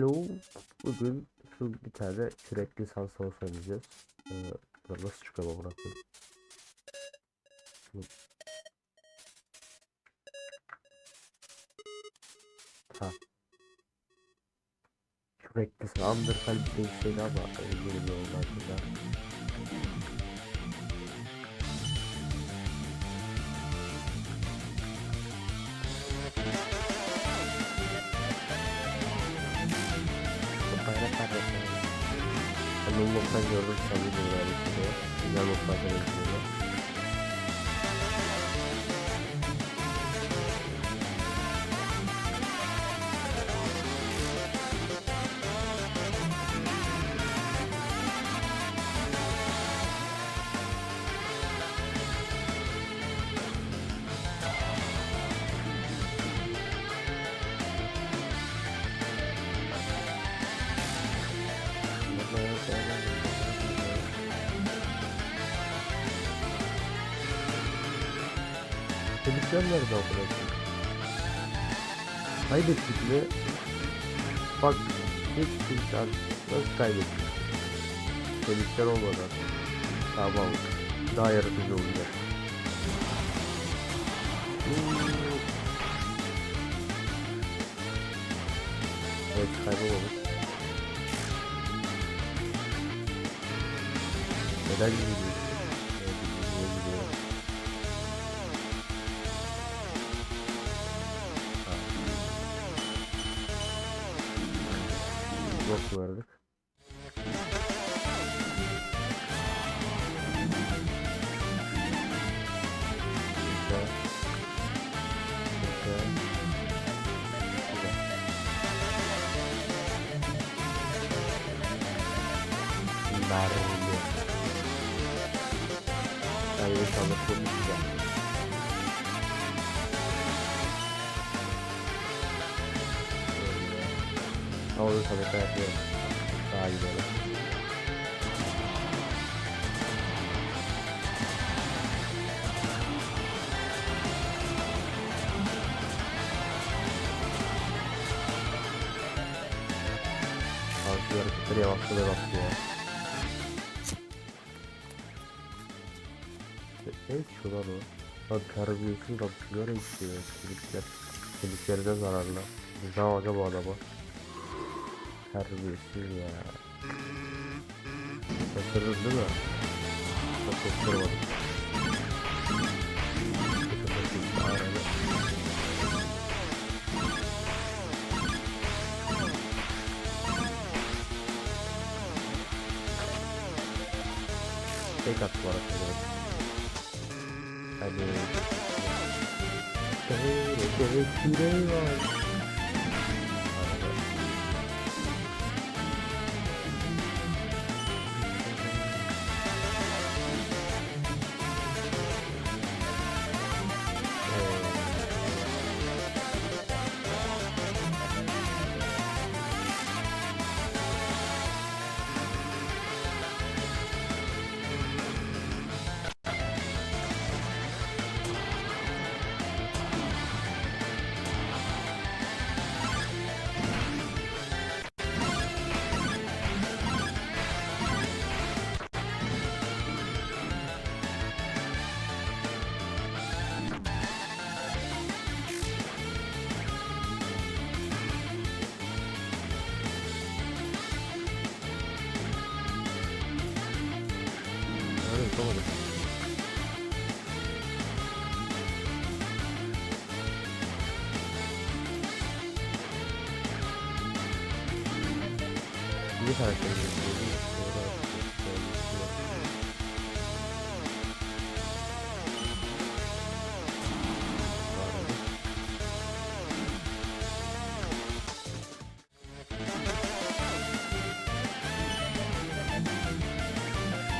Hello. Bugün şu bir tane sürekli sansa oynayacağız. Ee, nasıl çıkıyor bu bırakayım. Ha. Sürekli Underfell bir şey ama yeni bir oldu Ben Unlock'tan gördüm sandım bunu yani işte. Güzel Unlock'lardan izliyorlar. Çocuklar nerede okudun? Kaybettik mi? Bak hiç kimse nasıl kaybettik? Çocuklar olmadan. Tamam. Daha yaratıcı olacak. Evet kaybolamış. Neden gidiyor? Güzel. Güzel. Mermi. Yani inşallah çok güzel. Ama onu tabii ki yapıyorum. Daha iyi böyle. Abi hareketleri yavaşlıyor yavaşlıyor. Ne içiyorlar o? Lan terbiyesiz adam sigara içiyor. Kemikler. Kemiklerine zararlı. Ne yapacak bu adama? Terbiyesiz ya. Şaşırdın değil mi? Çok şaşırmadım. Tek attı bana sanırım. Hadi. Şöyle şöyle Bir karakter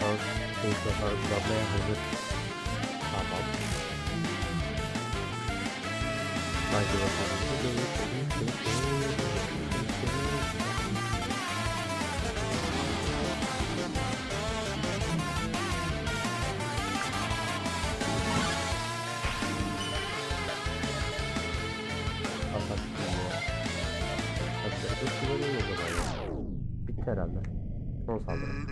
Tamam, şey yapar, kullanmaya hazır. Tamam. Haydi bakalım. Herhalde. Son saldırı.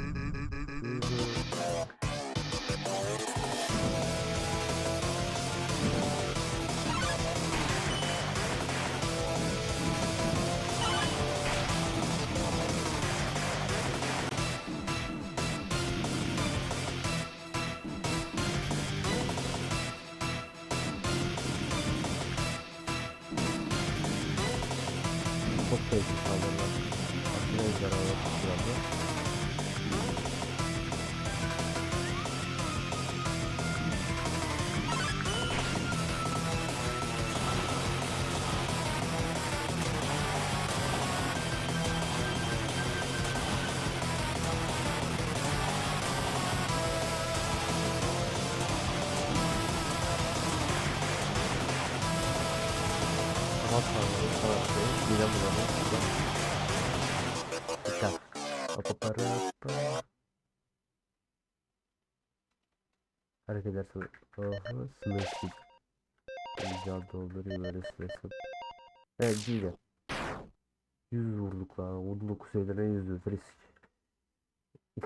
Kapat saldırı, kapat saldırı. Midem bulanıyor. Güzel. Papaparappa. Hareket edersen Oho, slashy. Güzel dolduruyor böyle slashy. Evet değil 100 vurduk lan. 19 sayılarına 100 risk.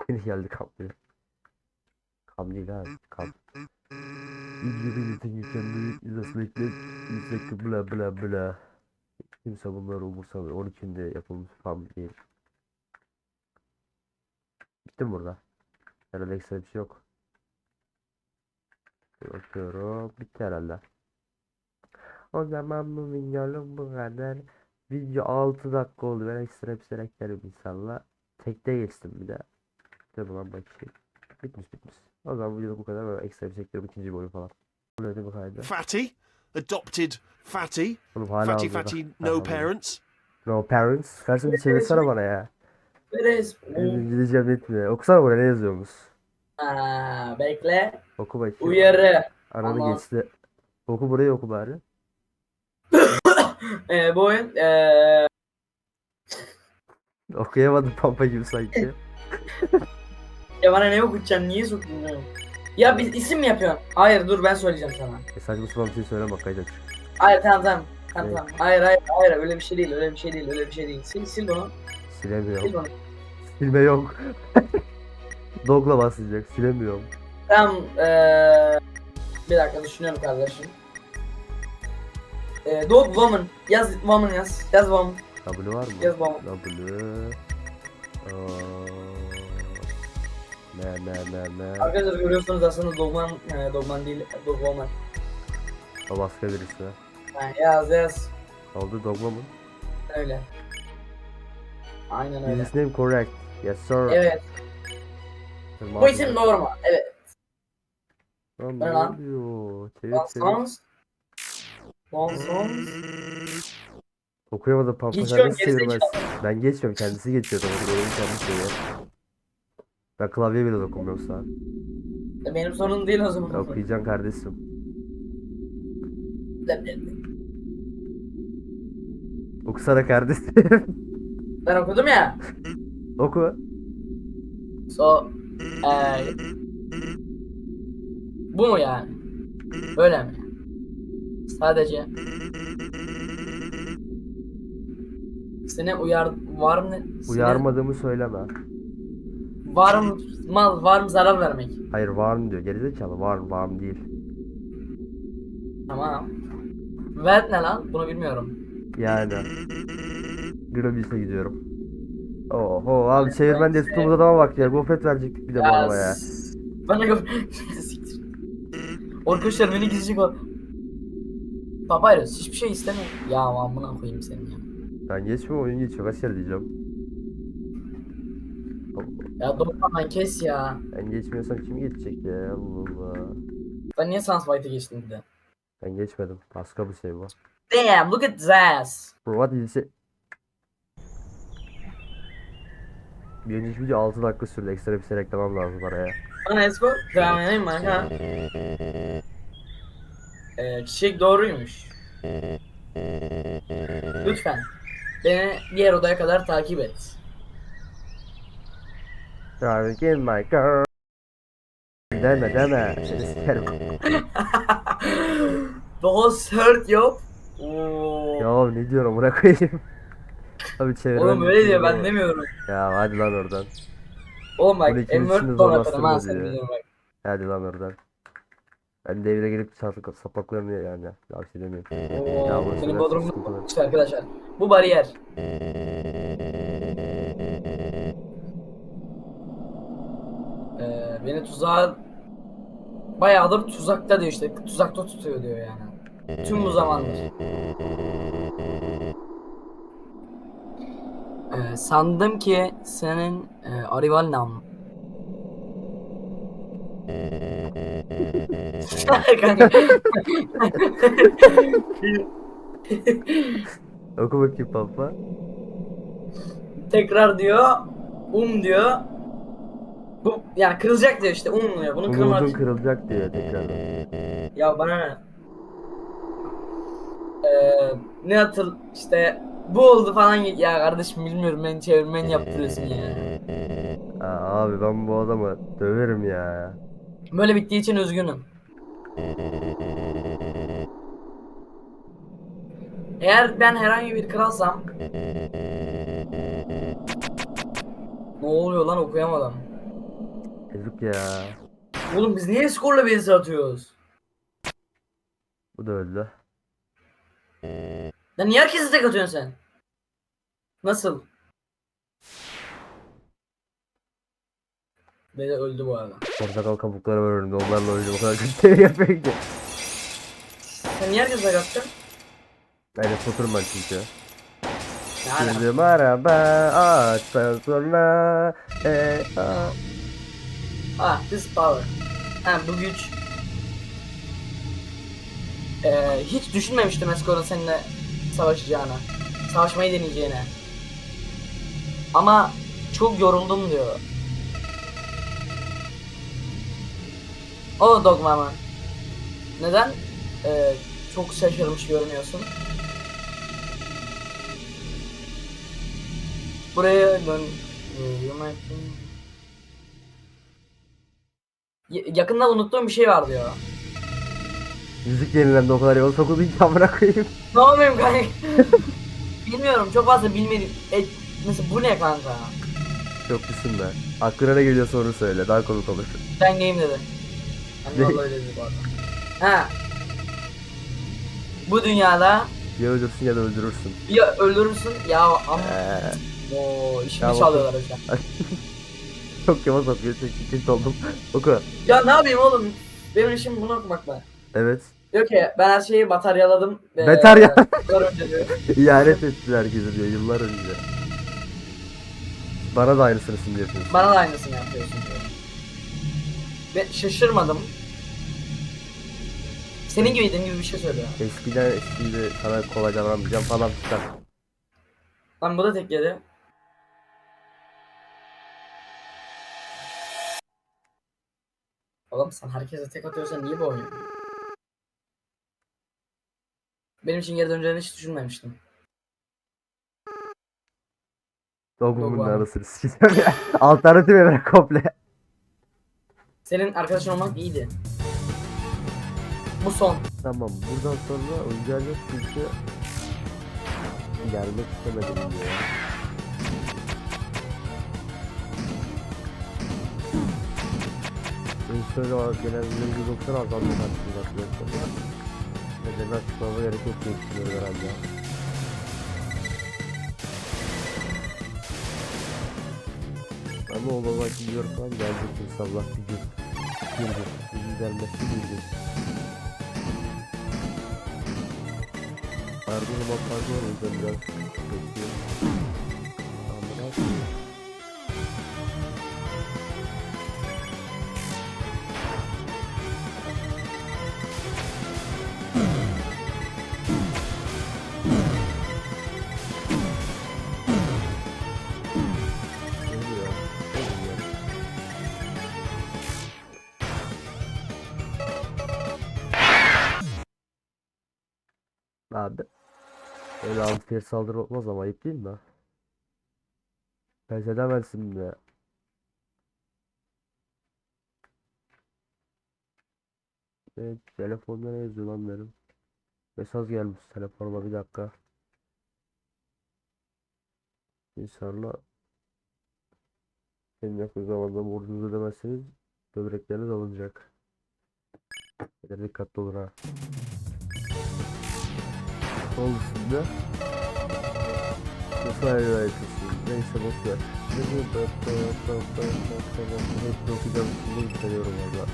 Yeni geldi kamplıyor. Kam değil ha. Kam. İlgili yetin kendi izasını ekle. İzleki bla bla bla. Kimse bunları umursamıyor. 12'inde yapılmış farm değil. Bittim burada. Herhalde ekstra bir şey yok. Bakıyorum. Bitti herhalde. O zaman bu videoluk bu kadar. Video 6 dakika oldu. Ben ekstra bir şey eklerim inşallah. Tekte geçtim bir de. Dur buna bakayım. Bitmiş bitmiş. O zaman videoluk bu kadar. Ben ekstra bir şey eklerim ikinci boyu falan. Bu neydi bu kaydı? Fatty, adopted Fatty, Oğlum hala Fatty hazırda. Fatty, no parents. No parents. Versin bir çevirsene bana ya. Neresi? İngilizcem yetmiyor. Okusana buraya ne yazıyormuş. Aa, bekle. Oku bakayım. Uyarı. Ananı Aman. geçti. Oku burayı oku bari. Ee, bu oyun ee, Okuyamadım pampa gibi sanki. ya bana ne okutacaksın? Niye soktun bunu? Ya bir isim mi yapıyorsun? Hayır dur ben söyleyeceğim sana. e saçma sapan bir şey söyleme bak kaydet. Hayır tamam tamam. Tamam Evet. tamam. Hayır hayır hayır öyle bir şey değil öyle bir şey değil öyle bir şey değil. Sil sil bunu. Sil Silemiyorum. bunu. Silme yok. Dogla basacak. Silemiyorum. Tamam ee, bir dakika düşünüyorum kardeşim. Ee, dog woman. Yaz woman yaz. Yaz woman. W var mı? Yaz woman. W. Aa, Ne ne ne ne. Arkadaşlar görüyorsunuz aslında dogman, ee, dogman değil dog woman. O başka birisi. Ha, yaz yaz. Oldu dogma mı? Öyle. Aynen öyle. His name correct. Yes sir. Evet. Bu isim mu? Evet. Lan Ne lan? oluyor? Çevir One çevir. Sons. One Sons. Okuyamadım pampa sen nasıl çevirmezsin? Ben geçmiyorum kendisi geçiyor. Doğru doğru kendi söylüyor. Ben klavye bile dokunmuyorum sana. E, Benim sorunum değil o zaman. Ya okuyacaksın kardeşim. Okusana kardeşim. Ben okudum ya. Oku. So. eee bu mu yani? Böyle mi? Sadece. Seni uyar var mı? Seni- Uyarmadığımı söyleme. Var mı mal var mı zarar vermek? Hayır var mı diyor. Gerizekalı var mı var mı değil. Tamam. Vet ne lan? Bunu bilmiyorum. Yani. Grobis'e gidiyorum. Oho abi çevirmen diye tuttuğumuz adama bak ya. Gofret verecektik bir de bu adama ya. Bana. Siktir. Arkadaşlar beni gizlice kal. Papyrus hiçbir şey istemiyorum. Ya amına koyayım seni ya. Ben geçmiyorum oyun geçiyor. Kaç kere diyeceğim. Ya Dortmund'dan kes ya. Ben geçmiyorsam kim geçecek ya? Allah Allah. Ben niye Sans White'e geçtim bir de? Ben geçmedim. Başka bir şey bu. Damn look at this. Bro what you say? Bir önceki video 6 dakika sürdü. Ekstra bir şey reklamam lazım araya. Bana Esko devam edeyim mi? Ha? Ee, çiçek doğruymuş. Lütfen. Beni diğer odaya kadar takip et. Driving in my car. Deme deme. Seni sikerim. Boss hurt yo. Oo. Ya ne diyorum bırak koyayım. Abi çevirmen Oğlum öyle diyor ben demiyorum. Ya hadi lan oradan. Oğlum bak de M4 donatörüm ha sen biliyorum bak. Hadi lan oradan. Ben de evine gelip çarpık sapaklarını yani. Ya bir şey demiyorum. Ya Oo, burası senin var. işte arkadaşlar. Bu bariyer. Ee, beni tuzağa bayağıdır tuzakta diyor işte. Tuzakta tutuyor diyor yani. Tüm bu zamandır. Ee, sandım ki senin e, Arivalnam. Kanka. Oku bakayım papa. Tekrar diyor. Um diyor. Bu yani kırılacak diyor işte um diyor. Bunun Umudun kırılması. kırılacak diyor tekrardan. Ya bana ne? Ee, ne hatır işte bu oldu falan ya kardeşim bilmiyorum ben çevirmen yaptırıyorsun ya. Aa, abi ben bu adamı döverim ya. Böyle bittiği için üzgünüm. Eğer ben herhangi bir kralsam Ne oluyor lan okuyamadım. Ezuk ya. Oğlum biz niye skorla base atıyoruz? Bu da öldü. Lan niye herkese tek atıyorsun sen? Nasıl? Beni öldü bu arada. Portakal kabukları var önümde. Onlarla oynuyorum. O kadar kötü şey yapıyor ki. Sen niye herkese tek attın? Ben de soturum ben çünkü. Yani Şimdi merhaba ağaçtan sonra e, a. Ah, this power. Ha, bu güç. Ee, hiç düşünmemiştim Escor'un seninle savaşacağını. Savaşmayı deneyeceğini. Ama çok yoruldum diyor. O Dogmama. Neden? Ee, çok şaşırmış görünüyorsun. Buraya dön. Ya- yakında unuttuğum bir şey var diyor. Müzik yenilendi o kadar yol sokudun ki amına koyayım. Ne yapayım kanka? Bilmiyorum çok fazla bilmedim. E, mesela bu ne kanka? Çok düşünme. Aklına ne geliyorsa onu söyle. Daha komik olur. Ben game dedi. Ne? Yani vallahi öyle dedi bu arada. Ha. Bu dünyada Ya ölürsün ya da öldürürsün. ya öldürürsün ya ama Ee, o işimi Tamam. çalıyorlar hocam. çok yavaş atıyor. Çok tilt oldum. Oku. Ya ne yapayım oğlum? Benim işim bunu okumakla. Evet. Diyor ki ben her şeyi bataryaladım. Ee, Batarya. yıllar önce diyor. İhanet ettiler herkese diyor yıllar önce. Bana da aynısını şimdi yapıyorsun. Bana da aynısını yapıyorsun diyor. Ve şaşırmadım. Senin gibi dediğim gibi bir şey söylüyor. Eskiden şimdi sana kolay davranmayacağım falan filan. Lan bu da tek yedi. Oğlum sen herkese tek atıyorsan niye bu oynuyorsun? Benim için geri döneceğini hiç düşünmemiştim. Dogmumun Dogma. arasını sikeceğim ya. Alternatif evren komple. Senin arkadaşın olmak iyiydi. Bu son. Tamam buradan sonra oyuncağı yok çünkü gelmek istemedim diyor. Ben şöyle var genelde 190 azaldı karşımda arkadaşlar. Nedeni açıklamama gerek yok diye düşünüyorum herhalde. Ama o baba gidiyor falan gelecek inşallah bir gün. Bir gün. Bir gün gelmesi bir gün. Pardon ama pardon o yüzden biraz bekliyorum. Amına Unfair saldırı olmaz ama ayıp değil mi? Pes edemezsin be. Evet, telefonda ne yazıyor lan benim? Mesaj gelmiş telefonuma bir dakika. İnşallah en yakın zamanda borcunuzu ödemezseniz böbrekleriniz alınacak. Dikkatli olun ha. Sol üstünde Nasıl ayrı ayrıtıyorsun? Neyse boş ver. Bu? Hepsini okuyacağım şimdi yükseliyorum valla.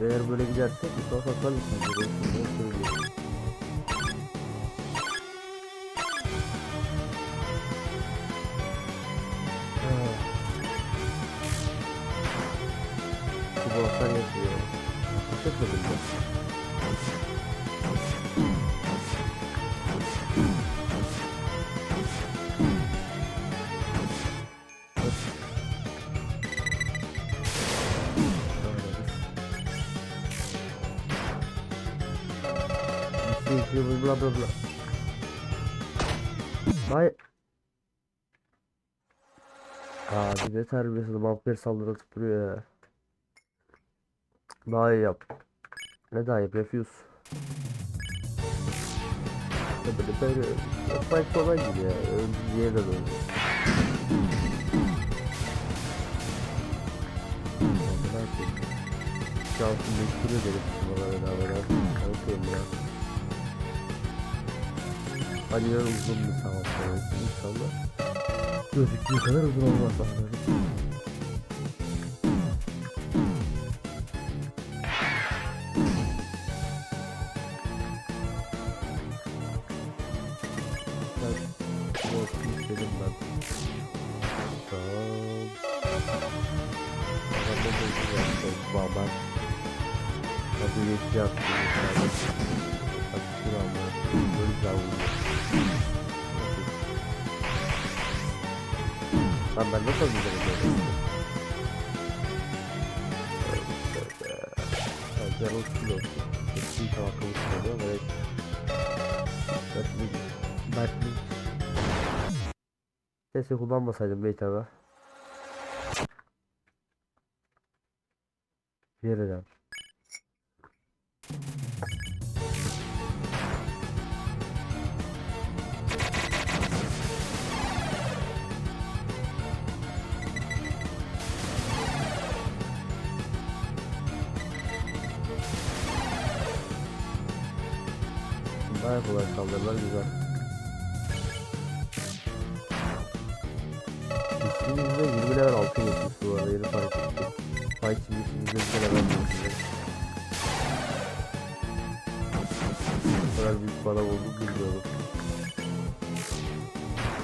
Eğer böyle giderse Mustafa atar mısın? Böyle Bosslar yapıyor. Teşekkür ederim. Bla bla bla. Vay. Abi ne terbiyesiz vampir saldırıp duruyor ya. Daha iyi yap. Ne daha yap? Refuse. Böyle böyle fight falan gibi ya. Öldü diye de böyle. Şansım bekliyor dedim bana bedava. Kanıtlayayım ya. Hadi ya uzun bir savaş sonrası inşallah. Gözüktüğü kadar uzun olmaz Kesin tamakalı çıkarıyor ve Dertli Dertli Keşke kullanmasaydım Beytaba. Yeniden saldırılar güzel. İsmimizde 20 level 6 geçmiş bu arada yeni fark ettim. Fight şimdi içimizde bir level geçmiş. Bu kadar büyük bana oldu bilmiyorum.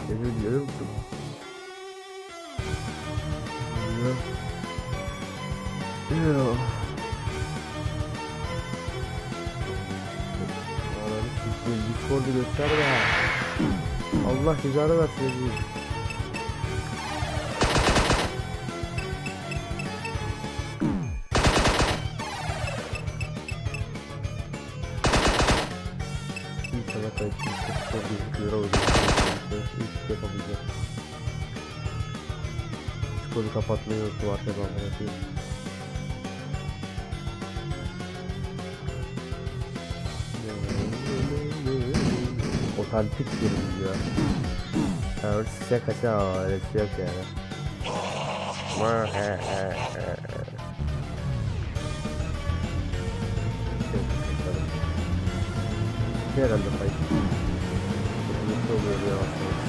Beni biliyor musun? Bilmiyorum. Bilmiyorum. Sikeyim Discord'u gösterme. Allah cezanı versin. İnşallah kayıtlı çok çok gözüküyor o yüzden hiç şey yapamayacağım. Discord'u kapatmayı unuttum arkadan yapayım. Otantik bir video. Yani öyle size kaçan ama öyle bir şey yok yani. Mır, he, he, he, he. Şey, bakalım. Şey herhalde kayıt. Nasıl oluyor diye bakıyorum.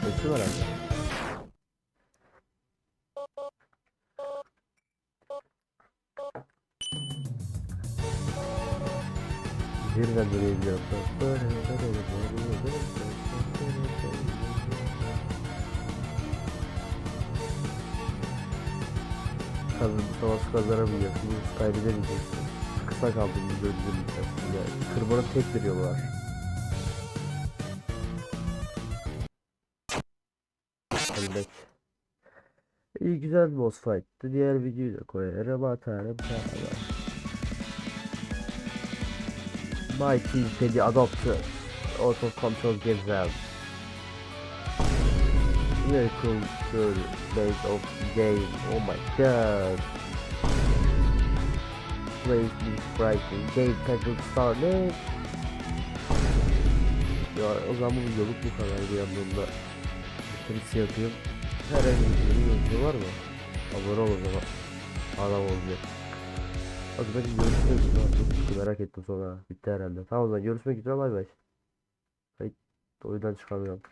Sesi var herhalde. Birden nereye gidiyorum? Kazın bu savaşı kazanamayacaksınız, kaybedemeyeceksiniz. Kısa kaldığımız bölümlerin içerisinde. Kırmanın tek bir yolu var. Elbet. İyi güzel bir boss fight'tı. Diğer videoyu da koyarım atarım. Beraber. My team can be adopted. Control gives them. Very cool story based of game. Oh my god. Place is frightening. Game title started. Ya o zaman bu videoluk bu kadar bir yandan da bitirisi yapayım. Herhangi bir video var mı? Abone ol o zaman. Adam olacak. Hadi ben görüşmek üzere. Merak ettim sonra. Bitti herhalde. Tamam o zaman görüşmek üzere bay bay. Hayır, oyundan çıkamıyorum.